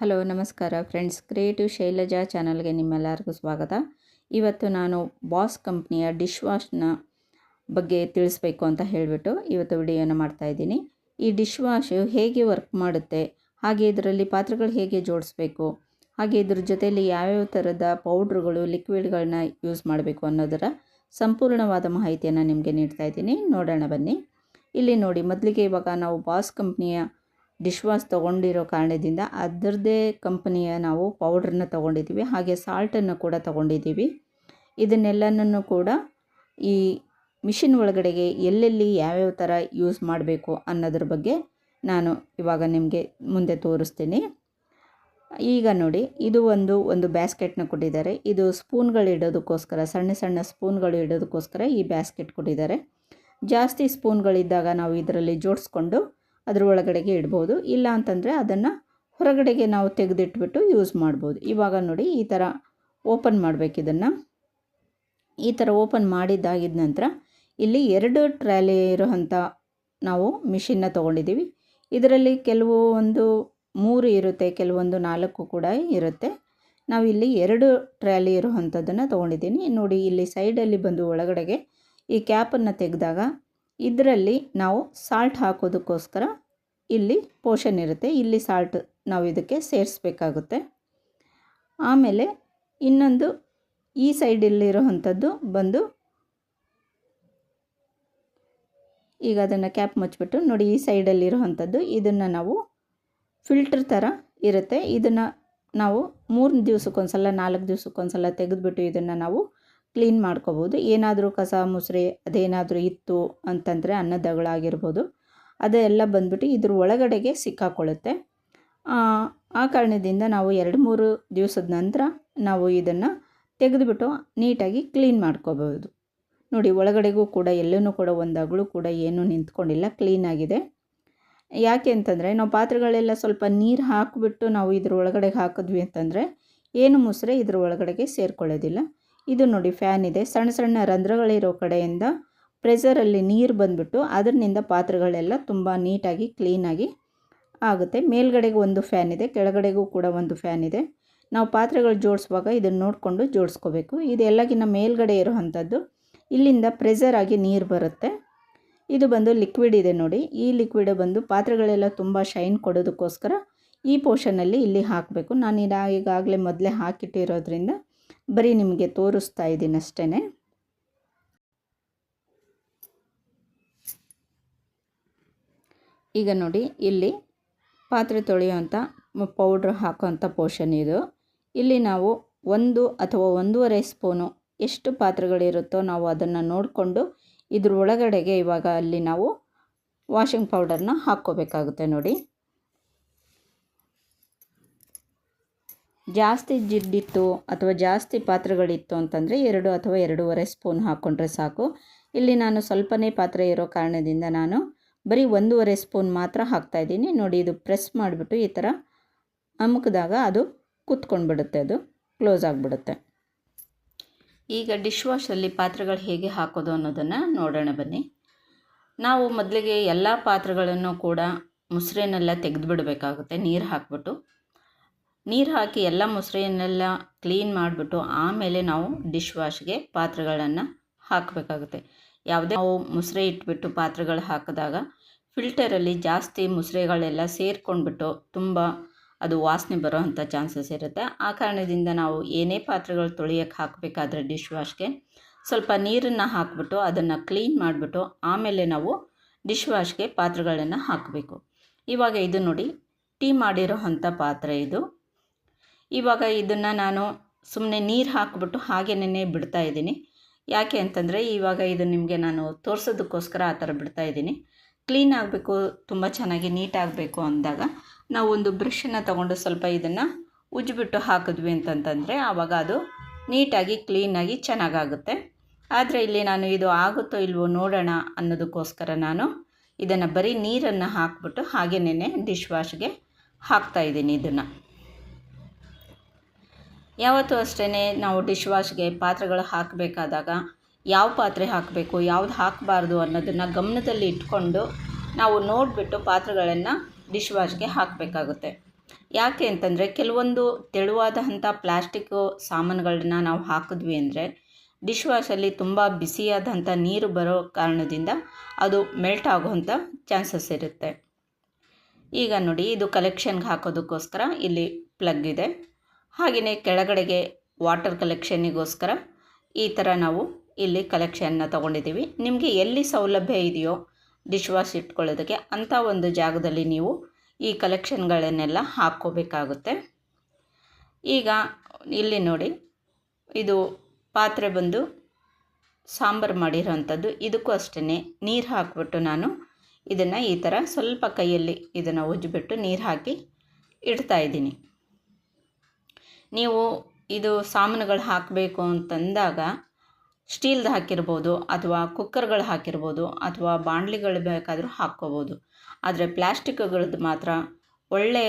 Hello, ನಮಸ್ಕಾರ friends. Creative Shailaja ಚಾನಲ್ಗೆ ನಿಮ್ಮೆಲ್ಲರಿಗೂ ಸ್ವಾಗತ. ಇವತ್ತು ನಾನು ಬಾಸ್ ಕಂಪ್ನಿಯ ಡಿಶ್ ವಾಶ್ನ ಬಗ್ಗೆ ತಿಳಿಸ್ಬೇಕು ಅಂತ ಹೇಳಿಬಿಟ್ಟು ಇವತ್ತು ವಿಡಿಯೋನ ಮಾಡ್ತಾಯಿದ್ದೀನಿ ಈ ಡಿಶ್ ವಾಶ್ ಹೇಗೆ ವರ್ಕ್ ಮಾಡುತ್ತೆ, ಹಾಗೆ ಇದರಲ್ಲಿ ಪಾತ್ರೆಗಳು ಹೇಗೆ ಜೋಡಿಸ್ಬೇಕು, ಹಾಗೆ ಇದ್ರ ಜೊತೆಯಲ್ಲಿ ಯಾವ್ಯಾವ ಥರದ ಪೌಡ್ರುಗಳು, ಲಿಕ್ವಿಡ್ಗಳನ್ನ ಯೂಸ್ ಮಾಡಬೇಕು ಅನ್ನೋದರ ಸಂಪೂರ್ಣವಾದ ಮಾಹಿತಿಯನ್ನು ನಿಮಗೆ ನೀಡ್ತಾ ಇದ್ದೀನಿ. ನೋಡೋಣ ಬನ್ನಿ. ಇಲ್ಲಿ ನೋಡಿ, ಮೊದಲಿಗೆ ಇವಾಗ ನಾವು ಬಾಸ್ ಕಂಪ್ನಿಯ ಡಿಶ್ ವಾಶ್ ತೊಗೊಂಡಿರೋ ಕಾರಣದಿಂದ ಅದರದ್ದೇ ಕಂಪ್ನಿಯ ನಾವು ಪೌಡ್ರನ್ನ ತೊಗೊಂಡಿದ್ದೀವಿ. ಹಾಗೆ ಸಾಲ್ಟನ್ನು ಕೂಡ ತೊಗೊಂಡಿದ್ದೀವಿ. ಇದನ್ನೆಲ್ಲನೂ ಕೂಡ ಈ ಮಿಷಿನ್ ಒಳಗಡೆಗೆ ಎಲ್ಲೆಲ್ಲಿ ಯಾವ್ಯಾವ ಥರ ಯೂಸ್ ಮಾಡಬೇಕು ಅನ್ನೋದ್ರ ಬಗ್ಗೆ ನಾನು ಇವಾಗ ನಿಮಗೆ ಮುಂದೆ ತೋರಿಸ್ತೀನಿ. ಈಗ ನೋಡಿ, ಇದು ಒಂದು ಒಂದು ಬ್ಯಾಸ್ಕೆಟ್ನ ಕೊಟ್ಟಿದ್ದಾರೆ. ಇದು ಸ್ಪೂನ್ಗಳು ಇಡೋದಕ್ಕೋಸ್ಕರ, ಸಣ್ಣ ಸಣ್ಣ ಸ್ಪೂನ್ಗಳು ಇಡೋದಕ್ಕೋಸ್ಕರ ಈ ಬ್ಯಾಸ್ಕೆಟ್ ಕೊಟ್ಟಿದ್ದಾರೆ. ಜಾಸ್ತಿ ಸ್ಪೂನ್ಗಳಿದ್ದಾಗ ನಾವು ಇದರಲ್ಲಿ ಜೋಡಿಸ್ಕೊಂಡು ಅದರ ಒಳಗಡೆಗೆ ಇಡ್ಬೋದು. ಇಲ್ಲ ಅಂತಂದರೆ ಅದನ್ನು ಹೊರಗಡೆಗೆ ನಾವು ತೆಗೆದಿಟ್ಬಿಟ್ಟು ಯೂಸ್ ಮಾಡ್ಬೋದು. ಇವಾಗ ನೋಡಿ, ಈ ಥರ ಓಪನ್ ಮಾಡಬೇಕು ಇದನ್ನು. ಈ ಥರ ಓಪನ್ ಮಾಡಿದ್ದಾಗಿದ್ದ ನಂತರ ಇಲ್ಲಿ ಎರಡು ಟ್ರ್ಯಾಲಿ ಇರೋವಂಥ ನಾವು ಮಿಷಿನ್ನ ತೊಗೊಂಡಿದ್ದೀವಿ. ಇದರಲ್ಲಿ ಕೆಲವು ಒಂದು ಮೂರು ಇರುತ್ತೆ, ಕೆಲವೊಂದು ನಾಲ್ಕು ಕೂಡ ಇರುತ್ತೆ. ನಾವು ಇಲ್ಲಿ ಎರಡು ಟ್ರ್ಯಾಲಿ ಇರುವಂಥದ್ದನ್ನು ತೊಗೊಂಡಿದ್ದೀನಿ. ನೋಡಿ, ಇಲ್ಲಿ ಸೈಡಲ್ಲಿ ಬಂದು ಒಳಗಡೆಗೆ ಈ ಕ್ಯಾಪನ್ನು ತೆಗೆದಾಗ ಇದರಲ್ಲಿ ನಾವು ಸಾಲ್ಟ್ ಹಾಕೋದಕ್ಕೋಸ್ಕರ ಇಲ್ಲಿ ಪೋಷನ್ ಇರುತ್ತೆ. ಇಲ್ಲಿ ಸಾಲ್ಟ್ ನಾವು ಇದಕ್ಕೆ ಸೇರಿಸ್ಬೇಕಾಗುತ್ತೆ. ಆಮೇಲೆ ಇನ್ನೊಂದು ಈ ಸೈಡಲ್ಲಿರೋವಂಥದ್ದು ಬಂದು ಈಗ ಅದನ್ನು ಕ್ಯಾಪ್ ಮುಚ್ಚಿಬಿಟ್ಟು ನೋಡಿ, ಈ ಸೈಡಲ್ಲಿರೋವಂಥದ್ದು ಇದನ್ನು ನಾವು ಫಿಲ್ಟರ್ ಥರ ಇರುತ್ತೆ. ಇದನ್ನು ನಾವು ಮೂರು ದಿವ್ಸಕ್ಕೊಂದ್ಸಲ, ನಾಲ್ಕು ದಿವ್ಸಕ್ಕೊಂದ್ಸಲ ತೆಗೆದುಬಿಟ್ಟು ಇದನ್ನು ನಾವು ಕ್ಲೀನ್ ಮಾಡ್ಕೋಬೋದು. ಏನಾದರೂ ಕಸ, ಮುಸ್ರೆ, ಅದೇನಾದರೂ ಇತ್ತು ಅಂತಂದರೆ ಅನ್ನದಗಳಾಗಿರ್ಬೋದು. ಅದೆಲ್ಲ ಬಂದ್ಬಿಟ್ಟು ಇದ್ರ ಒಳಗಡೆಗೆ ಸಿಕ್ಕಾಕೊಳ್ಳುತ್ತೆ. ಆ ಕಾರಣದಿಂದ ನಾವು ಎರಡು ಮೂರು ದಿವಸದ ನಂತರ ನಾವು ಇದನ್ನು ತೆಗೆದುಬಿಟ್ಟು ನೀಟಾಗಿ ಕ್ಲೀನ್ ಮಾಡ್ಕೋಬೋದು. ನೋಡಿ, ಒಳಗಡೆಗೂ ಕೂಡ ಎಲ್ಲೂ ಕೂಡ ಒಂದು ಕೂಡ ಏನೂ ನಿಂತ್ಕೊಂಡಿಲ್ಲ. ಕ್ಲೀನಾಗಿದೆ ಯಾಕೆ ಅಂತಂದರೆ, ನಾವು ಪಾತ್ರೆಗಳೆಲ್ಲ ಸ್ವಲ್ಪ ನೀರು ಹಾಕಿಬಿಟ್ಟು ನಾವು ಇದ್ರ ಒಳಗಡೆ ಹಾಕಿದ್ವಿ ಅಂತಂದರೆ, ಏನು ಮುಸ್ರೆ ಇದ್ರ ಒಳಗಡೆಗೆ ಸೇರ್ಕೊಳ್ಳೋದಿಲ್ಲ. ಇದು ನೋಡಿ ಫ್ಯಾನ್ ಇದೆ. ಸಣ್ಣ ಸಣ್ಣ ರಂಧ್ರಗಳಿರೋ ಕಡೆಯಿಂದ ಪ್ರೆಸರಲ್ಲಿ ನೀರು ಬಂದುಬಿಟ್ಟು ಅದರಿಂದ ಪಾತ್ರೆಗಳೆಲ್ಲ ತುಂಬ ನೀಟಾಗಿ ಕ್ಲೀನಾಗಿ ಆಗುತ್ತೆ. ಮೇಲ್ಗಡೆಗೆ ಒಂದು ಫ್ಯಾನ್ ಇದೆ, ಕೆಳಗಡೆಗೂ ಕೂಡ ಒಂದು ಫ್ಯಾನ್ ಇದೆ. ನಾವು ಪಾತ್ರೆಗಳು ಜೋಡಿಸುವಾಗ ಇದನ್ನು ನೋಡಿಕೊಂಡು ಜೋಡಿಸ್ಕೋಬೇಕು. ಇದೆಲ್ಲಗಿನ್ನ ಮೇಲ್ಗಡೆ ಇರೋವಂಥದ್ದು ಇಲ್ಲಿಂದ ಪ್ರೆಸರ್ ಆಗಿ ನೀರು ಬರುತ್ತೆ. ಇದು ಬಂದು ಲಿಕ್ವಿಡ್ ಇದೆ ನೋಡಿ. ಈ ಲಿಕ್ವಿಡ್ ಬಂದು ಪಾತ್ರೆಗಳೆಲ್ಲ ತುಂಬ ಶೈನ್ ಕೊಡೋದಕ್ಕೋಸ್ಕರ ಈ ಪೋರ್ಷನಲ್ಲಿ ಇಲ್ಲಿ ಹಾಕಬೇಕು. ನಾನು ಈಗಾಗಲೇ ಮೊದಲೇ ಹಾಕಿಟ್ಟಿರೋದ್ರಿಂದ ಬರೀ ನಿಮಗೆ ತೋರಿಸ್ತಾ ಇದ್ದೀನಿ ಅಷ್ಟೇ ಈಗ ನೋಡಿ ಇಲ್ಲಿ ಪಾತ್ರೆ ತೊಳೆಯುವಂಥ ಪೌಡ್ರ್ ಹಾಕೋವಂಥ ಪೋರ್ಷನ್ ಇದು. ಇಲ್ಲಿ ನಾವು ಒಂದು ಅಥವಾ ಒಂದೂವರೆ ಸ್ಪೂನು ಎಷ್ಟು ಪಾತ್ರೆಗಳಿರುತ್ತೋ ನಾವು ಅದನ್ನು ನೋಡಿಕೊಂಡು ಇದ್ರ ಒಳಗಡೆಗೆ ಇವಾಗ ಅಲ್ಲಿ ನಾವು ವಾಷಿಂಗ್ ಪೌಡರ್ನ ಹಾಕ್ಕೋಬೇಕಾಗುತ್ತೆ ನೋಡಿ. ಜಾಸ್ತಿ ಜಿಡ್ಡಿತ್ತು ಅಥವಾ ಜಾಸ್ತಿ ಪಾತ್ರೆಗಳಿತ್ತು ಅಂತಂದರೆ ಎರಡು ಅಥವಾ ಎರಡೂವರೆ ಸ್ಪೂನ್ ಹಾಕ್ಕೊಂಡ್ರೆ ಸಾಕು. ಇಲ್ಲಿ ನಾನು ಸ್ವಲ್ಪನೇ ಪಾತ್ರೆ ಇರೋ ಕಾರಣದಿಂದ ನಾನು ಬರೀ ಒಂದೂವರೆ ಸ್ಪೂನ್ ಮಾತ್ರ ಹಾಕ್ತಾಯಿದ್ದೀನಿ ನೋಡಿ, ಇದು ಪ್ರೆಸ್ ಮಾಡಿಬಿಟ್ಟು ಈ ಥರ ಅಮುಕಿದಾಗ ಅದು ಕುತ್ಕೊಂಡ್ಬಿಡುತ್ತೆ, ಅದು ಕ್ಲೋಸ್ ಆಗಿಬಿಡುತ್ತೆ. ಈಗ ಡಿಶ್ ವಾಶಲ್ಲಿ ಪಾತ್ರೆಗಳು ಹೇಗೆ ಹಾಕೋದು ಅನ್ನೋದನ್ನು ನೋಡೋಣ ಬನ್ನಿ. ನಾವು ಮೊದಲಿಗೆ ಎಲ್ಲ ಪಾತ್ರೆಗಳನ್ನು ಕೂಡ ಮುಸ್ರೆನೆಲ್ಲ ತೆಗೆದುಬಿಡಬೇಕಾಗುತ್ತೆ, ನೀರು ಹಾಕ್ಬಿಟ್ಟು. ನೀರು ಹಾಕಿ ಎಲ್ಲ ಮುಸ್ರೆಯನ್ನೆಲ್ಲ ಕ್ಲೀನ್ ಮಾಡಿಬಿಟ್ಟು ಆಮೇಲೆ ನಾವು ಡಿಶ್ ವಾಶ್ಗೆ ಪಾತ್ರೆಗಳನ್ನು ಹಾಕಬೇಕಾಗುತ್ತೆ. ಯಾವುದೇ ನಾವು ಮುಸ್ರೆ ಇಟ್ಬಿಟ್ಟು ಪಾತ್ರೆಗಳು ಹಾಕಿದಾಗ ಫಿಲ್ಟರಲ್ಲಿ ಜಾಸ್ತಿ ಮುಸ್ರೆಗಳೆಲ್ಲ ಸೇರ್ಕೊಂಡ್ಬಿಟ್ಟು ತುಂಬ ಅದು ವಾಸನೆ ಬರೋವಂಥ ಚಾನ್ಸಸ್ ಇರುತ್ತೆ. ಆ ಕಾರಣದಿಂದ ನಾವು ಏನೇ ಪಾತ್ರೆಗಳು ತೊಳೆಯೋಕ್ಕೆ ಹಾಕಬೇಕಾದ್ರೆ ಡಿಶ್ ವಾಶ್ಗೆ ಸ್ವಲ್ಪ ನೀರನ್ನು ಹಾಕಿಬಿಟ್ಟು ಅದನ್ನು ಕ್ಲೀನ್ ಮಾಡಿಬಿಟ್ಟು ಆಮೇಲೆ ನಾವು ಡಿಶ್ ವಾಶ್ಗೆ ಪಾತ್ರೆಗಳನ್ನು ಹಾಕಬೇಕು. ಇವಾಗ ಇದು ನೋಡಿ, ಟೀ ಮಾಡಿರೋ ಅಂಥ ಪಾತ್ರೆ ಇದು. ಇವಾಗ ಇದನ್ನು ನಾನು ಸುಮ್ಮನೆ ನೀರು ಹಾಕಿಬಿಟ್ಟು ಹಾಗೇನೇ ಬಿಡ್ತಾ ಇದ್ದೀನಿ. ಯಾಕೆ ಅಂತಂದರೆ ಇವಾಗ ಇದು ನಿಮಗೆ ನಾನು ತೋರಿಸೋದಕ್ಕೋಸ್ಕರ ಆ ಥರ ಬಿಡ್ತಾ ಇದ್ದೀನಿ. ಕ್ಲೀನ್ ಆಗಬೇಕು, ತುಂಬ ಚೆನ್ನಾಗಿ ನೀಟಾಗಬೇಕು ಅಂದಾಗ ನಾವು ಒಂದು ಬ್ರಷನ್ನು ತಗೊಂಡು ಸ್ವಲ್ಪ ಇದನ್ನು ಉಜ್ಜಿಬಿಟ್ಟು ಹಾಕಿದ್ವಿ ಅಂತಂತಂದರೆ ಆವಾಗ ಅದು ನೀಟಾಗಿ, ಕ್ಲೀನಾಗಿ ಚೆನ್ನಾಗಾಗುತ್ತೆ. ಆದರೆ ಇಲ್ಲಿ ನಾನು ಇದು ಆಗುತ್ತೋ ಇಲ್ವೋ ನೋಡೋಣ ಅನ್ನೋದಕ್ಕೋಸ್ಕರ ನಾನು ಇದನ್ನು ಬರೀ ನೀರನ್ನು ಹಾಕ್ಬಿಟ್ಟು ಹಾಗೇನೇ ಡಿಶ್ ವಾಶ್ಗೆ ಹಾಕ್ತಾಯಿದ್ದೀನಿ ಇದನ್ನು. ಯಾವತ್ತೂ ಅಷ್ಟೇ ನಾವು ಡಿಶ್ ವಾಶ್ಗೆ ಪಾತ್ರೆಗಳು ಹಾಕಬೇಕಾದಾಗ ಯಾವ ಪಾತ್ರೆ ಹಾಕಬೇಕು, ಯಾವ್ದು ಹಾಕಬಾರ್ದು ಅನ್ನೋದನ್ನು ಗಮನದಲ್ಲಿ ಇಟ್ಕೊಂಡು ನಾವು ನೋಡಿಬಿಟ್ಟು ಪಾತ್ರೆಗಳನ್ನು ಡಿಶ್ ವಾಶ್ಗೆ ಹಾಕಬೇಕಾಗುತ್ತೆ. ಯಾಕೆ ಅಂತಂದರೆ ಕೆಲವೊಂದು ತೆಳುವಾದಂಥ ಪ್ಲಾಸ್ಟಿಕ್ಕು ಸಾಮಾನುಗಳನ್ನ ನಾವು ಹಾಕಿದ್ವಿ ಅಂದರೆ ಡಿಶ್ ವಾಶಲ್ಲಿ ತುಂಬ ಬಿಸಿಯಾದಂಥ ನೀರು ಬರೋ ಕಾರಣದಿಂದ ಅದು ಮೆಲ್ಟ್ ಆಗುವಂಥ ಚಾನ್ಸಸ್ ಇರುತ್ತೆ. ಈಗ ನೋಡಿ ಇದು ಕಲೆಕ್ಷನ್ಗೆ ಹಾಕೋದಕ್ಕೋಸ್ಕರ ಇಲ್ಲಿ ಪ್ಲಗ್ ಇದೆ. ಹಾಗೆಯೇ ಕೆಳಗಡೆಗೆ ವಾಟರ್ ಕಲೆಕ್ಷನಿಗೋಸ್ಕರ ಈ ಥರ ನಾವು ಇಲ್ಲಿ ಕಲೆಕ್ಷನ್ನ ತೊಗೊಂಡಿದ್ದೀವಿ. ನಿಮಗೆ ಎಲ್ಲಿ ಸೌಲಭ್ಯ ಇದೆಯೋ ಡಿಶ್ ವಾಶ್ ಇಟ್ಕೊಳ್ಳೋದಕ್ಕೆ ಅಂಥ ಒಂದು ಜಾಗದಲ್ಲಿ ನೀವು ಈ ಕಲೆಕ್ಷನ್ಗಳನ್ನೆಲ್ಲ ಹಾಕ್ಕೋಬೇಕಾಗುತ್ತೆ. ಈಗ ಇಲ್ಲಿ ನೋಡಿ, ಇದು ಪಾತ್ರೆ ಬಂದು ಸಾಂಬಾರು ಮಾಡಿರೋವಂಥದ್ದು ಇದಕ್ಕೂ ಅಷ್ಟೇ ನೀರು ಹಾಕಿಬಿಟ್ಟು ನಾನು ಇದನ್ನು ಈ ಥರ ಸ್ವಲ್ಪ ಕೈಯಲ್ಲಿ ಇದನ್ನು ಉಜ್ಜಿಬಿಟ್ಟು ನೀರು ಹಾಕಿ ಇಡ್ತಾ ಇದ್ದೀನಿ. ನೀವು ಇದು ಸಾಮಾನುಗಳು ಹಾಕಬೇಕು ಅಂತಂದಾಗ ಸ್ಟೀಲ್ದು ಹಾಕಿರ್ಬೋದು ಅಥವಾ ಕುಕ್ಕರ್ಗಳು ಹಾಕಿರ್ಬೋದು ಅಥವಾ ಬಾಣಲಿಗಳು ಬೇಕಾದರೂ ಹಾಕ್ಕೋಬೋದು. ಆದರೆ ಪ್ಲ್ಯಾಸ್ಟಿಕ್ಗಳದ್ದು ಮಾತ್ರ ಒಳ್ಳೆ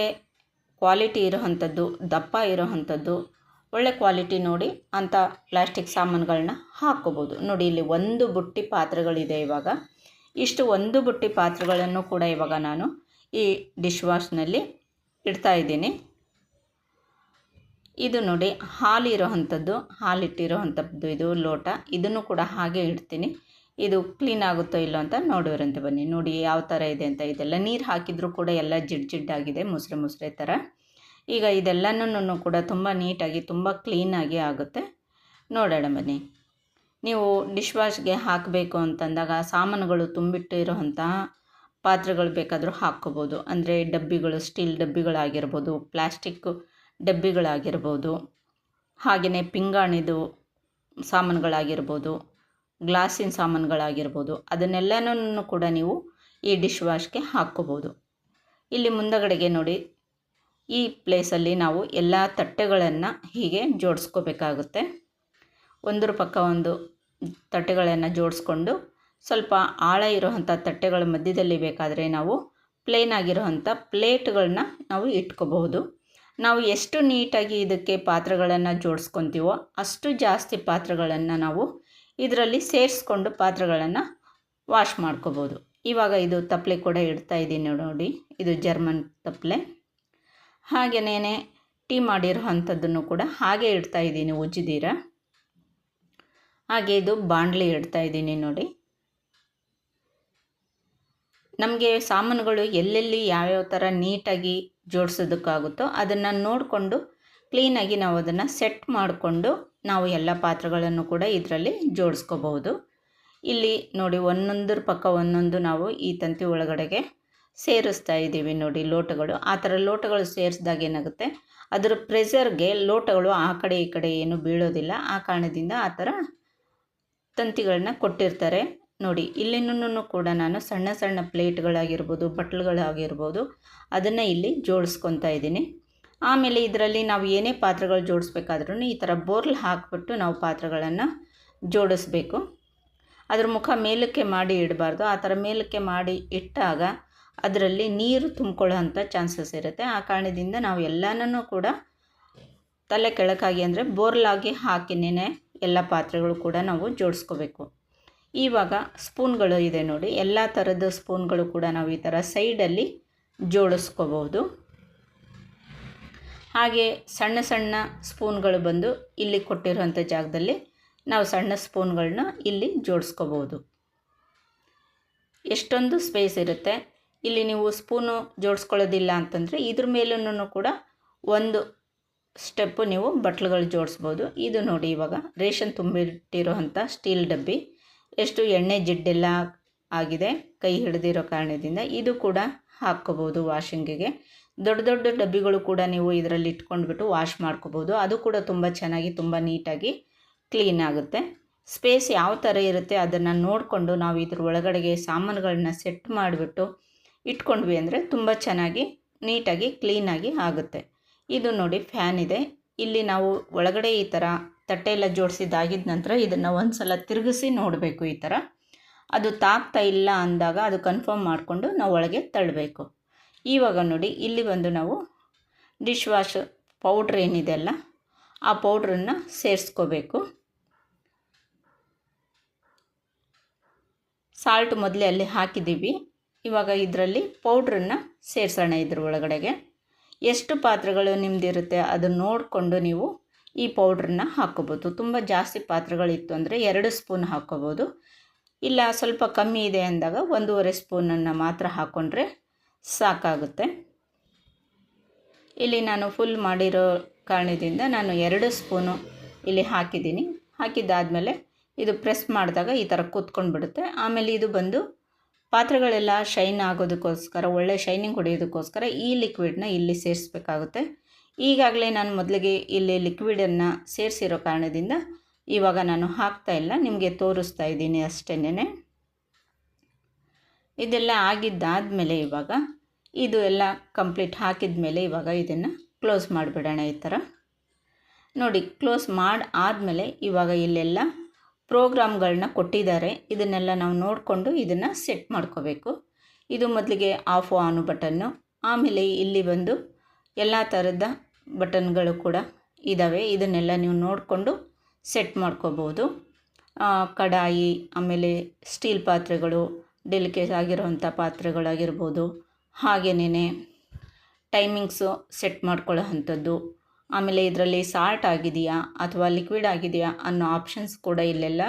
ಕ್ವಾಲಿಟಿ ಇರೋವಂಥದ್ದು, ದಪ್ಪ ಇರೋವಂಥದ್ದು, ಒಳ್ಳೆ ಕ್ವಾಲಿಟಿ ನೋಡಿ ಅಂಥ ಪ್ಲ್ಯಾಸ್ಟಿಕ್ ಸಾಮಾನುಗಳನ್ನ ಹಾಕ್ಕೋಬೋದು. ನೋಡಿ, ಇಲ್ಲಿ ಒಂದು ಬುಟ್ಟಿ ಪಾತ್ರೆಗಳಿದೆ ಇವಾಗ. ಇಷ್ಟು ಒಂದು ಬುಟ್ಟಿ ಪಾತ್ರೆಗಳನ್ನು ಕೂಡ ಇವಾಗ ನಾನು ಈ ಡಿಶ್ ವಾಶ್ನಲ್ಲಿ ಇಡ್ತಾ ಇದ್ದೀನಿ. ಇದು ನೋಡಿ ಹಾಲಿರೋ ಅಂಥದ್ದು ಇದು ಲೋಟ. ಇದನ್ನು ಕೂಡ ಹಾಗೆ ಇಡ್ತೀನಿ. ಇದು ಕ್ಲೀನ್ ಆಗುತ್ತೋ ಇಲ್ಲೋ ಅಂತ ನೋಡೋರಂತೆ ಬನ್ನಿ. ನೋಡಿ ಯಾವ ಥರ ಇದೆ ಅಂತ ಇದೆಲ್ಲ. ನೀರು ಹಾಕಿದರೂ ಕೂಡ ಎಲ್ಲ ಜಿಡ್ ಜಿಡ್ಡಾಗಿದೆ ಮುಸ್ರೆ ಮುಸ್ರೆ ಥರ. ಈಗ ಇದೆಲ್ಲನೂ ಕೂಡ ತುಂಬ ನೀಟಾಗಿ, ತುಂಬ ಕ್ಲೀನಾಗಿ ಆಗುತ್ತೆ. ನೋಡೋಣ ಬನ್ನಿ. ನೀವು ಡಿಶ್ ವಾಶ್ಗೆ ಹಾಕಬೇಕು ಅಂತಂದಾಗ ಸಾಮಾನುಗಳು ತುಂಬಿಟ್ಟಿರೋಂತಹ ಪಾತ್ರೆಗಳು ಬೇಕಾದರೂ ಹಾಕ್ಕೋಬೋದು. ಅಂದರೆ ಡಬ್ಬಿಗಳು, ಸ್ಟೀಲ್ ಡಬ್ಬಿಗಳಾಗಿರ್ಬೋದು ಪ್ಲ್ಯಾಸ್ಟಿಕ್ ಡಬ್ಬಿಗಳಾಗಿರ್ಬೋದು ಹಾಗೆಯೇ ಪಿಂಗಾಣಿದು ಸಾಮಾನುಗಳಾಗಿರ್ಬೋದು, ಗ್ಲಾಸಿನ ಸಾಮಾನುಗಳಾಗಿರ್ಬೋದು ಅದನ್ನೆಲ್ಲನೂ ಕೂಡ ನೀವು ಈ ಡಿಶ್ ವಾಶ್ಗೆ ಹಾಕ್ಕೋಬೋದು. ಇಲ್ಲಿ ಮುಂದಗಡೆಗೆ ನೋಡಿ, ಈ ಪ್ಲೇಸಲ್ಲಿ ನಾವು ಎಲ್ಲ ತಟ್ಟೆಗಳನ್ನು ಹೀಗೆ ಜೋಡಿಸ್ಕೋಬೇಕಾಗುತ್ತೆ. ಒಂದರ ಪಕ್ಕ ಒಂದು ತಟ್ಟೆಗಳನ್ನು ಜೋಡಿಸ್ಕೊಂಡು ಸ್ವಲ್ಪ ಆಳ ಇರೋವಂಥ ತಟ್ಟೆಗಳ ಮಧ್ಯದಲ್ಲಿ ಬೇಕಾದರೆ ನಾವು ಪ್ಲೇನ್ ಆಗಿರೋವಂಥ ಪ್ಲೇಟ್ಗಳನ್ನ ನಾವು ಇಟ್ಕೋಬಹುದು. ನಾವು ಎಷ್ಟು ನೀಟಾಗಿ ಇದಕ್ಕೆ ಪಾತ್ರೆಗಳನ್ನು ಜೋಡಿಸ್ಕೊತೀವೋ ಅಷ್ಟು ಜಾಸ್ತಿ ಪಾತ್ರೆಗಳನ್ನು ನಾವು ಇದರಲ್ಲಿ ಸೇರಿಸ್ಕೊಂಡು ಪಾತ್ರೆಗಳನ್ನು ವಾಶ್ ಮಾಡ್ಕೋಬೋದು. ಇವಾಗ ಇದು ತಪ್ಪಲೆ ಕೂಡ ಇಡ್ತಾ ಇದ್ದೀನಿ ನೋಡಿ, ಇದು ಜರ್ಮನ್ ತಪ್ಪಲೆ ಹಾಗೆಯೇ ಟೀ ಮಾಡಿರೋ ಅಂಥದ್ದನ್ನು ಕೂಡ ಹಾಗೆ ಇಡ್ತಾ ಇದ್ದೀನಿ ಉಜ್ಜಿದೀರ. ಹಾಗೆ ಇದು ಬಾಣಲಿ ಇಡ್ತಾ ಇದ್ದೀನಿ ನೋಡಿ. ನಮಗೆ ಸಾಮಾನುಗಳು ಎಲ್ಲೆಲ್ಲಿ ಯಾವ್ಯಾವ ಥರ ನೀಟಾಗಿ ಜೋಡಿಸೋದಕ್ಕಾಗುತ್ತೋ ಅದನ್ನು ನೋಡಿಕೊಂಡು ಕ್ಲೀನಾಗಿ ನಾವು ಅದನ್ನು ಸೆಟ್ ಮಾಡಿಕೊಂಡು ನಾವು ಎಲ್ಲ ಪಾತ್ರೆಗಳನ್ನು ಕೂಡ ಇದರಲ್ಲಿ ಜೋಡಿಸ್ಕೋಬಹುದು. ಇಲ್ಲಿ ನೋಡಿ ಒಂದೊಂದರ ಪಕ್ಕ ಒಂದೊಂದು ನಾವು ಈ ತಂತಿ ಒಳಗಡೆಗೆ ಸೇರಿಸ್ತಾ ಇದ್ದೀವಿ ನೋಡಿ ಲೋಟಗಳು. ಆ ಥರ ಲೋಟಗಳು ಸೇರಿಸಿದಾಗ ಏನಾಗುತ್ತೆ? ಅದರ ಪ್ರೆಸರ್ಗೆ ಲೋಟಗಳು ಆ ಕಡೆ ಈ ಕಡೆ ಏನು ಬೀಳೋದಿಲ್ಲ. ಆ ಕಾರಣದಿಂದ ಆ ಥರ ತಂತಿಗಳನ್ನ ಕೊಟ್ಟಿರ್ತಾರೆ. ನೋಡಿ ಇಲ್ಲಿನೂ ಕೂಡ ನಾನು ಸಣ್ಣ ಸಣ್ಣ ಪ್ಲೇಟ್ಗಳಾಗಿರ್ಬೋದು, ಬಟ್ಲುಗಳಾಗಿರ್ಬೋದು, ಅದನ್ನು ಇಲ್ಲಿ ಜೋಡಿಸ್ಕೊತಾ ಇದ್ದೀನಿ. ಆಮೇಲೆ ಇದರಲ್ಲಿ ನಾವು ಏನೇ ಪಾತ್ರೆಗಳು ಜೋಡಿಸ್ಬೇಕಾದ್ರೂ ಈ ಥರ ಬೋರ್ಲ್ ಹಾಕಿಬಿಟ್ಟು ನಾವು ಪಾತ್ರೆಗಳನ್ನು ಜೋಡಿಸ್ಬೇಕು. ಅದ್ರ ಮುಖ ಮೇಲಕ್ಕೆ ಮಾಡಿ ಇಡಬಾರ್ದು. ಆ ಥರ ಮೇಲಕ್ಕೆ ಮಾಡಿ ಇಟ್ಟಾಗ ಅದರಲ್ಲಿ ನೀರು ತುಂಬಿಕೊಳ್ಳೋ ಅಂಥ ಚಾನ್ಸಸ್ ಇರುತ್ತೆ. ಆ ಕಾರಣದಿಂದ ನಾವು ಎಲ್ಲನೂ ಕೂಡ ತಲೆ ಕೆಳಕಾಗಿ ಅಂದರೆ ಬೋರ್ಲಾಗಿ ಹಾಕಿನೇ ಎಲ್ಲ ಪಾತ್ರೆಗಳು ಕೂಡ ನಾವು ಜೋಡಿಸ್ಕೋಬೇಕು. ಇವಾಗ ಸ್ಪೂನ್ಗಳು ಇದೆ ನೋಡಿ. ಎಲ್ಲ ಥರದ ಸ್ಪೂನ್ಗಳು ಕೂಡ ನಾವು ಈ ಥರ ಸೈಡಲ್ಲಿ ಜೋಡಿಸ್ಕೋಬಹುದು. ಹಾಗೆ ಸಣ್ಣ ಸಣ್ಣ ಸ್ಪೂನ್ಗಳು ಬಂದು ಇಲ್ಲಿ ಕೊಟ್ಟಿರುವಂಥ ಜಾಗದಲ್ಲಿ ನಾವು ಸಣ್ಣ ಸ್ಪೂನ್ಗಳನ್ನ ಇಲ್ಲಿ ಜೋಡಿಸ್ಕೋಬೋದು ಎಷ್ಟೊಂದು ಸ್ಪೇಸ್ ಇರುತ್ತೆ. ಇಲ್ಲಿ ನೀವು ಸ್ಪೂನು ಜೋಡಿಸ್ಕೊಳ್ಳೋದಿಲ್ಲ ಅಂತಂದರೆ ಇದ್ರ ಮೇಲೂ ಕೂಡ ಒಂದು ಸ್ಟೆಪ್ಪು ನೀವು ಬಟ್ಲುಗಳು ಜೋಡಿಸ್ಬೋದು. ಇದು ನೋಡಿ ಇವಾಗ ರೇಷನ್ ತುಂಬಿಟ್ಟಿರೋವಂಥ ಸ್ಟೀಲ್ ಡಬ್ಬಿ. ಎಷ್ಟು ಎಣ್ಣೆ ಜಿಡ್ಡೆಲ್ಲ ಆಗಿದೆ, ಕೈ ಹಿಡಿದಿರೋ ಕಾರಣದಿಂದ ಇದು ಕೂಡ ಹಾಕ್ಕೋಬೋದು ವಾಷಿಂಗಿಗೆ. ದೊಡ್ಡ ದೊಡ್ಡ ಡಬ್ಬಿಗಳು ಕೂಡ ನೀವು ಇದರಲ್ಲಿ ಇಟ್ಕೊಂಡ್ಬಿಟ್ಟು ವಾಶ್ ಮಾಡ್ಕೋಬೋದು ಅದು ಕೂಡ ತುಂಬ ಚೆನ್ನಾಗಿ, ತುಂಬ ನೀಟಾಗಿ ಕ್ಲೀನ್ ಆಗುತ್ತೆ. ಸ್ಪೇಸ್ ಯಾವ ಥರ ಇರುತ್ತೆ ಅದನ್ನು ನೋಡಿಕೊಂಡು ನಾವು ಇದ್ರ ಒಳಗಡೆಗೆ ಸಾಮಾನುಗಳನ್ನ ಸೆಟ್ ಮಾಡಿಬಿಟ್ಟು ಇಟ್ಕೊಂಡ್ವಿ ಅಂದರೆ ತುಂಬ ಚೆನ್ನಾಗಿ, ನೀಟಾಗಿ, ಕ್ಲೀನಾಗಿ ಆಗುತ್ತೆ. ಇದು ನೋಡಿ ಫ್ಯಾನ್ ಇದೆ. ಇಲ್ಲಿ ನಾವು ಒಳಗಡೆ ಈ ಥರ ತಟ್ಟೆ ಎಲ್ಲ ಜೋಡಿಸಿದ್ದಾಗಿದ್ದ ನಂತರ ಇದನ್ನು ಒಂದು ಸಲ ತಿರುಗಿಸಿ ನೋಡಬೇಕು ಈ ಥರ ಅದು ತಾಗ್ತಾ ಇಲ್ಲ ಅಂದಾಗ ಅದು ಕನ್ಫರ್ಮ್ ಮಾಡಿಕೊಂಡು ನಾವು ಒಳಗೆ ತಳ್ಳಬೇಕು. ಇವಾಗ ನೋಡಿ, ಇಲ್ಲಿ ಬಂದು ನಾವು ಡಿಶ್ ವಾಶ್ ಪೌಡ್ರ್ ಏನಿದೆ ಅಲ್ಲ, ಆ ಪೌಡ್ರನ್ನು ಸೇರಿಸ್ಕೋಬೇಕು. ಸಾಲ್ಟ್ ಮೊದಲೇ ಅಲ್ಲಿ ಹಾಕಿದ್ದೀವಿ. ಇವಾಗ ಇದರಲ್ಲಿ ಪೌಡ್ರನ್ನು ಸೇರಿಸೋಣ ಇದ್ರ ಒಳಗಡೆಗೆ. ಎಷ್ಟು ಪಾತ್ರೆಗಳು ನಿಮ್ಮದಿರುತ್ತೆ ಅದನ್ನು ನೋಡಿಕೊಂಡು ನೀವು ಈ ಪೌಡ್ರನ್ನ ಹಾಕ್ಕೋಬೋದು ತುಂಬ ಜಾಸ್ತಿ ಪಾತ್ರೆಗಳಿತ್ತು ಅಂದರೆ ಎರಡು ಸ್ಪೂನ್ ಹಾಕ್ಕೋಬೋದು ಇಲ್ಲ, ಸ್ವಲ್ಪ ಕಮ್ಮಿ ಇದೆ ಅಂದಾಗ ಒಂದೂವರೆ ಸ್ಪೂನನ್ನು ಮಾತ್ರ ಹಾಕ್ಕೊಂಡ್ರೆ ಸಾಕಾಗುತ್ತೆ. ಇಲ್ಲಿ ನಾನು ಫುಲ್ ಮಾಡಿರೋ ಕಾರಣದಿಂದ ನಾನು ಎರಡು ಸ್ಪೂನು ಇಲ್ಲಿ ಹಾಕಿದ್ದೀನಿ. ಹಾಕಿದ್ದಾದಮೇಲೆ ಇದು ಪ್ರೆಸ್ ಮಾಡಿದಾಗ ಈ ಥರ ಕೂತ್ಕೊಂಡು ಬಿಡುತ್ತೆ ಆಮೇಲೆ ಇದು ಬಂದು ಪಾತ್ರೆಗಳೆಲ್ಲ ಶೈನ್ ಆಗೋದಕ್ಕೋಸ್ಕರ, ಒಳ್ಳೆ ಶೈನಿಂಗ್ ಹೊಡೆಯೋದಕ್ಕೋಸ್ಕರ ಈ ಲಿಕ್ವಿಡ್ನ ಇಲ್ಲಿ ಸೇರಿಸ್ಬೇಕಾಗುತ್ತೆ. ಈಗಾಗಲೇ ನಾನು ಮೊದಲಿಗೆ ಇಲ್ಲಿ ಲಿಕ್ವಿಡನ್ನು ಸೇರಿಸಿರೋ ಕಾರಣದಿಂದ ಇವಾಗ ನಾನು ಹಾಕ್ತಾ ಇಲ್ಲ, ನಿಮಗೆ ತೋರಿಸ್ತಾ ಇದ್ದೀನಿ ಅಷ್ಟೇನೆ ಇದೆಲ್ಲ ಆಗಿದ್ದಾದಮೇಲೆ ಇವಾಗ ಇದು ಎಲ್ಲ ಕಂಪ್ಲೀಟ್ ಹಾಕಿದ ಮೇಲೆ ಇವಾಗ ಇದನ್ನು ಕ್ಲೋಸ್ ಮಾಡಿಬಿಡೋಣ ಈ ಥರ. ನೋಡಿ ಕ್ಲೋಸ್ ಮಾಡಿ ಆದಮೇಲೆ ಇವಾಗ ಇಲ್ಲೆಲ್ಲ ಪ್ರೋಗ್ರಾಮ್ಗಳನ್ನ ಕೊಟ್ಟಿದ್ದಾರೆ. ಇದನ್ನೆಲ್ಲ ನಾವು ನೋಡಿಕೊಂಡು ಇದನ್ನು ಸೆಟ್ ಮಾಡ್ಕೋಬೇಕು. ಇದು ಮೊದಲಿಗೆ ಆಫ್ ಆನ್ ಬಟನ್ನು ಆಮೇಲೆ ಇಲ್ಲಿ ಬಂದು ಎಲ್ಲ ಥರದ ಬಟನ್ಗಳು ಕೂಡ ಇದ್ದಾವೆ ಇದನ್ನೆಲ್ಲ ನೀವು ನೋಡಿಕೊಂಡು ಸೆಟ್ ಮಾಡ್ಕೋಬೋದು ಕಡಾಯಿ, ಆಮೇಲೆ ಸ್ಟೀಲ್ ಪಾತ್ರೆಗಳು ಡೆಲಿಕೇಟ್ ಆಗಿರೋವಂಥ ಪಾತ್ರೆಗಳಾಗಿರ್ಬೋದು. ಹಾಗೆಯೇ ಟೈಮಿಂಗ್ಸು ಸೆಟ್ ಮಾಡ್ಕೊಳ್ಳೋ ಅಂಥದ್ದು. ಆಮೇಲೆ ಇದರಲ್ಲಿ ಸಾಲ್ಟ್ ಆಗಿದೆಯಾ ಅಥವಾ ಲಿಕ್ವಿಡ್ ಆಗಿದೆಯಾ ಅನ್ನೋ ಆಪ್ಷನ್ಸ್ ಕೂಡ ಇಲ್ಲೆಲ್ಲ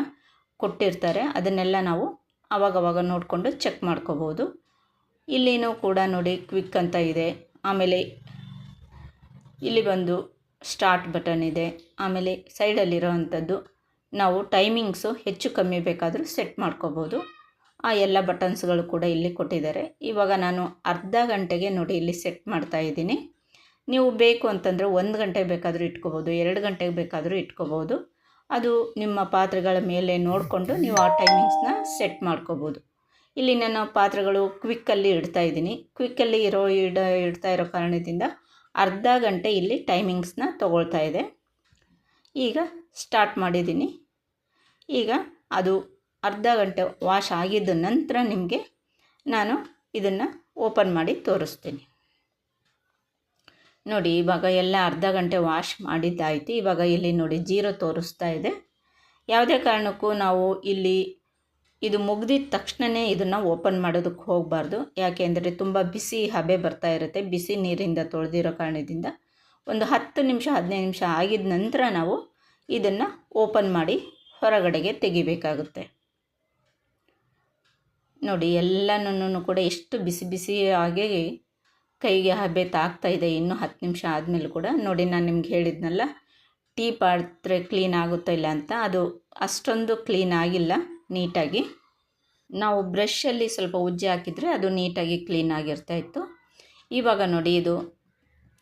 ಕೊಟ್ಟಿರ್ತಾರೆ. ಅದನ್ನೆಲ್ಲ ನಾವು ಆವಾಗವಾಗ ನೋಡಿಕೊಂಡು ಚೆಕ್ ಮಾಡ್ಕೋಬೋದು ಇಲ್ಲಿನೂ ಕೂಡ ನೋಡಿ ಕ್ವಿಕ್ ಅಂತ ಇದೆ. ಆಮೇಲೆ ಇಲ್ಲಿ ಬಂದು ಸ್ಟಾರ್ಟ್ ಬಟನ್ ಇದೆ. ಆಮೇಲೆ ಸೈಡಲ್ಲಿರೋ ಅಂಥದ್ದು ನಾವು ಟೈಮಿಂಗ್ಸು ಹೆಚ್ಚು ಕಮ್ಮಿ ಬೇಕಾದರೂ ಸೆಟ್ ಮಾಡ್ಕೋಬೋದು. ಆ ಎಲ್ಲ ಬಟನ್ಸ್ಗಳು ಕೂಡ ಇಲ್ಲಿ ಕೊಟ್ಟಿದ್ದಾರೆ. ಇವಾಗ ನಾನು ಅರ್ಧ ಗಂಟೆಗೆ ನೋಡಿ ಇಲ್ಲಿ ಸೆಟ್ ಮಾಡ್ತಾ ಇದ್ದೀನಿ. ನೀವು ಬೇಕು ಅಂತಂದರೆ ಒಂದು ಗಂಟೆಗೆ ಬೇಕಾದರೂ ಇಟ್ಕೋಬೋದು, ಎರಡು ಗಂಟೆಗೆ ಬೇಕಾದರೂ ಇಟ್ಕೋಬೋದು. ಅದು ನಿಮ್ಮ ಪಾತ್ರೆಗಳ ಮೇಲೆ ನೋಡಿಕೊಂಡು ನೀವು ಆ ಟೈಮಿಂಗ್ಸ್ನ ಸೆಟ್ ಮಾಡ್ಕೋಬೋದು. ಇಲ್ಲಿ ನಾನು ಪಾತ್ರೆಗಳು ಕ್ವಿಕ್ಕಲ್ಲಿ ಇಡ್ತಾ ಇದ್ದೀನಿ. ಕ್ವಿಕ್ಕಲ್ಲಿ ಇರೋ ಇಡ ಇಡ್ತಾ ಇರೋ ಕಾರಣದಿಂದ ಅರ್ಧ ಗಂಟೆ ಇಲ್ಲಿ ಟೈಮಿಂಗ್ಸ್ನ ತಗೊಳ್ತಾ ಇದೆ. ಈಗ ಸ್ಟಾರ್ಟ್ ಮಾಡಿದ್ದೀನಿ. ಈಗ ಅದು ಅರ್ಧ ಗಂಟೆ ವಾಶ್ ಆಗಿದ್ದ ನಂತರ ನಿಮಗೆ ನಾನು ಇದನ್ನು ಓಪನ್ ಮಾಡಿ ತೋರಿಸ್ತೀನಿ. ನೋಡಿ, ಇವಾಗ ಎಲ್ಲ ಅರ್ಧ ಗಂಟೆ ವಾಶ್ ಮಾಡಿದ್ದಾಯಿತು. ಇವಾಗ ಇಲ್ಲಿ ನೋಡಿ, ಜೀರೋ ತೋರಿಸ್ತಾ ಇದೆ. ಯಾವುದೇ ಕಾರಣಕ್ಕೂ ನಾವು ಇಲ್ಲಿ ಇದು ಮುಗ್ದಿದ ತಕ್ಷಣವೇ ಇದನ್ನು ಓಪನ್ ಮಾಡೋದಕ್ಕೆ ಹೋಗಬಾರ್ದು. ಯಾಕೆ ಅಂದರೆ ತುಂಬ ಬಿಸಿ ಹಬೆ ಬರ್ತಾ ಇರುತ್ತೆ. ಬಿಸಿ ನೀರಿಂದ ತೊಳೆದಿರೋ ಕಾರಣದಿಂದ. ಒಂದು ಹತ್ತು ನಿಮಿಷ, ಹದಿನೈದು ನಿಮಿಷ ಆಗಿದ ನಂತರ ನಾವು ಇದನ್ನು ಓಪನ್ ಮಾಡಿ ಹೊರಗಡೆಗೆ ತೆಗಿಬೇಕಾಗುತ್ತೆ. ನೋಡಿ ಎಲ್ಲನೂ ಕೂಡ ಎಷ್ಟು ಬಿಸಿ ಬಿಸಿ ಆಗಿ ಕೈಗೆ ಹಬೆ ತಾಗ್ತಾ ಇದೆ. ಇನ್ನೂ ಹತ್ತು ನಿಮಿಷ ಆದಮೇಲೆ ಕೂಡ. ನೋಡಿ, ನಾನು ನಿಮ್ಗೆ ಹೇಳಿದ್ನಲ್ಲ, ಟೀ ಪಾತ್ರೆ ಕ್ಲೀನ್ ಆಗುತ್ತಾ ಇಲ್ಲ ಅಂತ. ಅದು ಅಷ್ಟೊಂದು ಕ್ಲೀನ್ ಆಗಿಲ್ಲ. ನೀಟಾಗಿ. ನಾವು ಬ್ರಷಲ್ಲಿ ಸ್ವಲ್ಪ ಉಜ್ಜಿ ಹಾಕಿದರೆ ಅದು ನೀಟಾಗಿ ಕ್ಲೀನ್ ಆಗಿರ್ತಾ ಇತ್ತು. ಇವಾಗ ನೋಡಿ ಇದು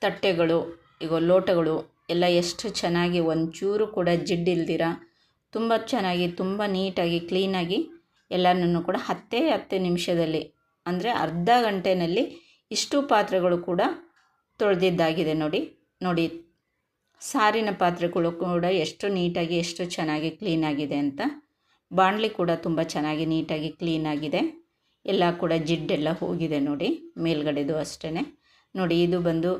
ತಟ್ಟೆಗಳು ಈಗ ಲೋಟಗಳು ಎಲ್ಲ ಎಷ್ಟು ಚೆನ್ನಾಗಿ ಒಂಚೂರು ಕೂಡ ಜಿಡ್ಡಿಲ್ದಿರ ತುಂಬ ಚೆನ್ನಾಗಿ, ತುಂಬ ನೀಟಾಗಿ ಕ್ಲೀನಾಗಿ ಎಲ್ಲನೂ ಕೂಡ ಹತ್ತೇ ಹತ್ತು ನಿಮಿಷದಲ್ಲಿ, ಅಂದರೆ ಅರ್ಧ ಗಂಟೆಯಲ್ಲಿ ಇಷ್ಟು ಪಾತ್ರೆಗಳು ಕೂಡ ತೊಳೆದಿದ್ದಾಗಿದೆ ನೋಡಿ ನೋಡಿ. ಸಾರಿನ ಪಾತ್ರೆಗಳು ಕೂಡ ಎಷ್ಟು ನೀಟಾಗಿ, ಎಷ್ಟು ಚೆನ್ನಾಗಿ ಕ್ಲೀನಾಗಿದೆ ಅಂತ. ಬಾಣಲಿ ಕೂಡ ತುಂಬ ಚೆನ್ನಾಗಿ ನೀಟಾಗಿ ಕ್ಲೀನಾಗಿದೆ ಎಲ್ಲ ಕೂಡ ಜಿಡ್ಡೆಲ್ಲ ಹೋಗಿದೆ ನೋಡಿ, ಮೇಲ್ಗಡೆದು ಅಷ್ಟೇ ನೋಡಿ, ಇದು ಬಂದು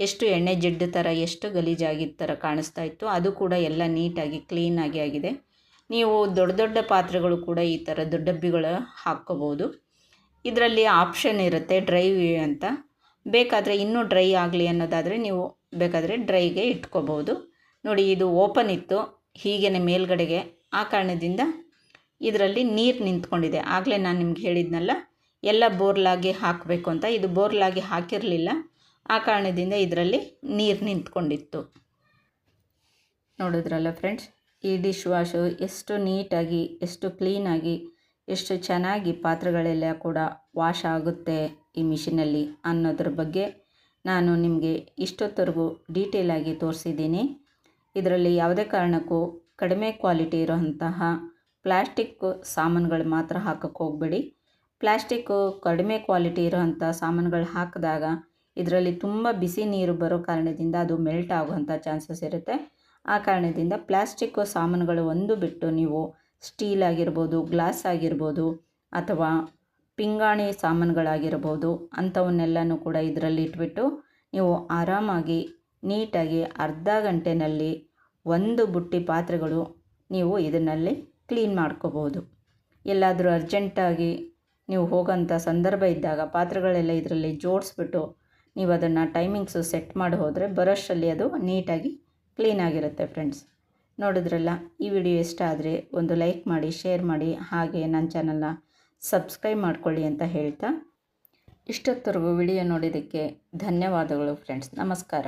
ಎಷ್ಟು ಎಣ್ಣೆ ಜಿಡ್ಡು ಥರ ಎಷ್ಟು ಗಲೀಜಾಗಿದ್ದ ಥರ ಕಾಣಿಸ್ತಾ ಇತ್ತು. ಅದು ಕೂಡ ಎಲ್ಲ ನೀಟಾಗಿ ಕ್ಲೀನಾಗಿ ಆಗಿದೆ. ನೀವು ದೊಡ್ಡ ದೊಡ್ಡ ಪಾತ್ರೆಗಳು ಕೂಡ ಈ ಥರದ್ದು ಡಬ್ಬಿಗಳು ಹಾಕ್ಕೋಬೋದು ಇದರಲ್ಲಿ ಆಪ್ಷನ್ ಇರುತ್ತೆ ಡ್ರೈ ಅಂತ. ಬೇಕಾದರೆ ಇನ್ನೂ ಡ್ರೈ ಆಗಲಿ ಅನ್ನೋದಾದರೆ ನೀವು ಬೇಕಾದರೆ ಡ್ರೈಗೆ ಇಟ್ಕೋಬೋದು ನೋಡಿ, ಇದು ಓಪನ್ ಇತ್ತು. ಹೀಗೇ ಮೇಲ್ಗಡೆಗೆ ಆ ಕಾರಣದಿಂದ ಇದರಲ್ಲಿ ನೀರು ನಿಂತ್ಕೊಂಡಿದೆ. ಆಗಲೇ ನಾನು ನಿಮ್ಗೆ ಹೇಳಿದ್ನಲ್ಲ, ಎಲ್ಲ ಬೋರ್ಲಾಗಿ ಹಾಕಬೇಕು ಅಂತ. ಇದು ಬೋರ್ಲಾಗಿ ಹಾಕಿರಲಿಲ್ಲ. ಆ ಕಾರಣದಿಂದ ಇದರಲ್ಲಿ ನೀರು ನಿಂತ್ಕೊಂಡಿತ್ತು. ನೋಡಿದ್ರಲ್ಲ ಫ್ರೆಂಡ್ಸ್, ಈ ಡಿಶ್ ವಾಶು ಎಷ್ಟು ನೀಟಾಗಿ, ಎಷ್ಟು ಕ್ಲೀನಾಗಿ, ಎಷ್ಟು ಚೆನ್ನಾಗಿ ಪಾತ್ರೆಗಳೆಲ್ಲ ಕೂಡ ವಾಶ್ ಆಗುತ್ತೆ ಈ ಮಿಷಿನಲ್ಲಿ ಅನ್ನೋದ್ರ ಬಗ್ಗೆ ನಾನು ನಿಮಗೆ ಇಷ್ಟೊತ್ತರೆಗೂ ಡೀಟೇಲಾಗಿ ತೋರಿಸಿದ್ದೀನಿ. ಇದರಲ್ಲಿ ಯಾವುದೇ ಕಾರಣಕ್ಕೂ ಕಡಿಮೆ ಕ್ವಾಲಿಟಿ ಇರೋಂತಹ ಪ್ಲ್ಯಾಸ್ಟಿಕ್ ಸಾಮಾನುಗಳು ಮಾತ್ರ ಹಾಕಕ್ಕೆ ಹೋಗಬೇಡಿ. ಪ್ಲ್ಯಾಸ್ಟಿಕ್ಕು ಕಡಿಮೆ ಕ್ವಾಲಿಟಿ ಇರೋಂಥ ಸಾಮಾನುಗಳು ಹಾಕಿದಾಗ ಇದರಲ್ಲಿ ತುಂಬ ಬಿಸಿ ನೀರು ಬರೋ ಕಾರಣದಿಂದ ಅದು ಮೆಲ್ಟ್ ಆಗುವಂಥ ಚಾನ್ಸಸ್ ಇರುತ್ತೆ. ಆ ಕಾರಣದಿಂದ ಪ್ಲ್ಯಾಸ್ಟಿಕ್ಕು ಸಾಮಾನುಗಳು ಒಂದು ಬಿಟ್ಟು ನೀವು ಸ್ಟೀಲ್ ಆಗಿರ್ಬೋದು, ಗ್ಲಾಸ್ ಆಗಿರ್ಬೋದು ಅಥವಾ ಪಿಂಗಾಣಿ ಸಾಮಾನುಗಳಾಗಿರ್ಬೋದು ಅಂಥವನ್ನೆಲ್ಲನೂ ಕೂಡ ಇದರಲ್ಲಿ ಇಟ್ಬಿಟ್ಟು ನೀವು ಆರಾಮಾಗಿ ನೀಟಾಗಿ ಅರ್ಧ ಗಂಟೆಯಲ್ಲಿ ಒಂದು ಬುಟ್ಟಿ ಪಾತ್ರೆಗಳು ನೀವು ಇದನ್ನಲ್ಲಿ ಕ್ಲೀನ್ ಮಾಡ್ಕೋಬೋದು. ಎಲ್ಲಾದರೂ ಅರ್ಜೆಂಟಾಗಿ ನೀವು ಹೋಗೋಂಥ ಸಂದರ್ಭ ಇದ್ದಾಗ ಪಾತ್ರೆಗಳೆಲ್ಲ ಇದರಲ್ಲಿ ಜೋಡಿಸ್ಬಿಟ್ಟು ನೀವು ಅದನ್ನು ಟೈಮಿಂಗ್ಸು ಸೆಟ್ ಮಾಡಿ ಹೋದರೆ ಬರೋಷ್ಟರಲ್ಲಿ ಅದು ನೀಟಾಗಿ ಕ್ಲೀನಾಗಿರುತ್ತೆ ಫ್ರೆಂಡ್ಸ್. ನೋಡಿದ್ರಲ್ಲ, ಈ ವಿಡಿಯೋ ಇಷ್ಟ ಆದರೆ ಒಂದು ಲೈಕ್ ಮಾಡಿ, ಶೇರ್ ಮಾಡಿ, ಹಾಗೆ ನನ್ನ ಚಾನಲ್ನ ಸಬ್ಸ್ಕ್ರೈಬ್ ಮಾಡ್ಕೊಳ್ಳಿ ಅಂತ ಹೇಳ್ತಾ ಇಷ್ಟೊತ್ತರೆಗೂ ವಿಡಿಯೋ ನೋಡಿದ್ದಕ್ಕೆ ಧನ್ಯವಾದಗಳು ಫ್ರೆಂಡ್ಸ್. ನಮಸ್ಕಾರ.